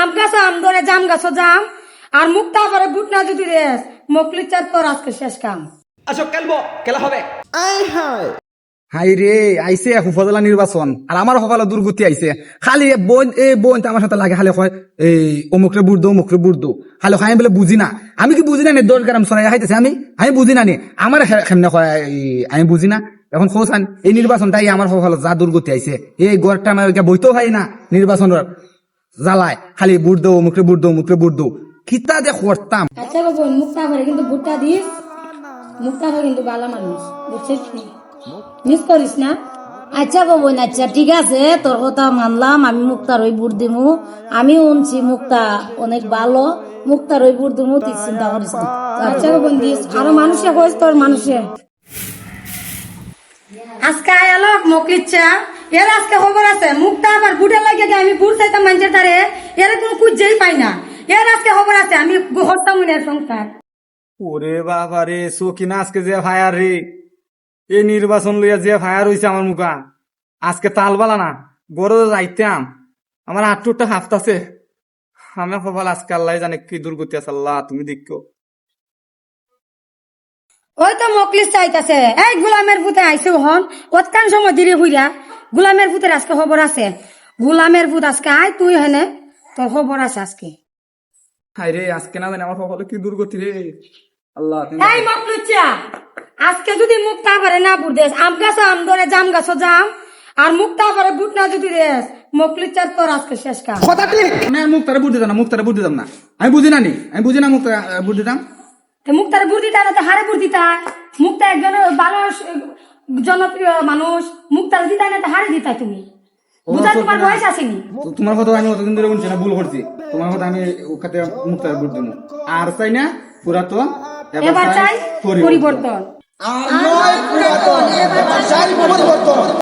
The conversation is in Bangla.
আম গাছ আম ধরে জাম গাছ জাম। আর মুক্তা বুট না যদি রেস তোর আজকে শেষ কাম। আসো খেলব খেলা হবে। হাই রে আইছে হুফজলা নির্বাচন আর আমার হফালা দুর্গতি আইছে। খালি এ বোন এ বোন আমার সাথে লাগে খালি কয় এই অমুকরে বুড় দো অমুকরে বুড় দো। খালি খাই বলে বুঝি না। আমি কি বুঝি না নে দশ গ্রাম সরাই খাইতেছে আমি? আমি বুঝি না নি। আমার কেমনে কয় আমি বুঝি না। এখন খোঁজান এই নির্বাচনটাই আমার হফালা যা দুর্গতি আইছে। এই গড়টা আমার বইতেও হয় না নির্বাচনের। জ্বালায়। খালি বুড় দো অমুকরে বুড় দো অমুকরে বুড় দো। কিতা যে করতাম। আচ্ছা মুক্তা করে কিন্তু দিস মুক্তা করে কিন্তু ভালো মানুষ, বুঝছিস মিস করিস না? আচ্ছা আচ্ছা ঠিক আছে, তোর কথা মানলাম, আমি মুক্তার ওই বুট দিমু। আমি উনছি মুক্তা অনেক ভালো মুক্তার ওই বুট দিমু, তুই চিন্তা করিস না। আচ্ছা বোন, দিস। আরও মানুষে কইস তোর মানুষে। আজকে আয়ালো মকলিচ্ছা এর আজকে খবর আছে মুক্তা আবার বুটে লাগে যে আমি বুট চাইতাম মানুষের দ্বারে এর কোনো কুজেই পাই না। এর আজকে খবর আছে, আমি হস্তাম সংসার। ওরে বাবা রে সকিনা আজকে যে ফায়ার রে। এই নির্বাচন লইয়া যে ফায়ার হইছে আমার মুখা। আজকে তালবালা না বড় যাইতাম। আমার আটটুটা হাফতাছে। আমি কপাল আজকে আল্লাহ জানে কি দুর্গতি আছে, আল্লাহ তুমি দেখো। ওই তো মকলিস চাইতাছে। এই গোলামের ভূতে আইছে হন কতক্ষণ সময় দিলে হইরা? গোলামের ভূতের আজকে খবর আছে। গোলামের ভূত আজকে আয় তুই হেনে তোর খবর আছে আজকে। হাই রে আজকে না জানি আমার কপালে কি দুর্গতি রে। আল্লাহ এই মকলুচ্চা আজকে যদি মুক্তা করে না বুট আম গাছ আম ধরে জাম গাছ জাম আর মুক্তা করে বুট না যদি দেস মকলুচ্চার তোর আজকে শেষ কাম। কথা ঠিক আমি আর মুখ তারা বুঝ দিতাম না মুখ তারা বুঝ দিতাম না। আমি বুঝি না নি? আমি বুঝি না মুখ বুঝ দিতাম? তো মুক্তার বুট দিতা না তো হারে বুট দিতা মুক্তা একজন ভালো জনপ্রিয় মানুষ। মুক্তার দিতা না তো হারে দিতা তুমি। বুঝা তোমার বয়স আসেনি। তোমার কথা আমি অতদিন ধরে বলছি না ভুল করছি। তোমার কথা আমি ওখানে মুখ তারা বুঝ আর চাই না পুরা তো এবার চাই পরিবর্তন। আর নয় পুরাতন এবার চাই পরিবর্তন।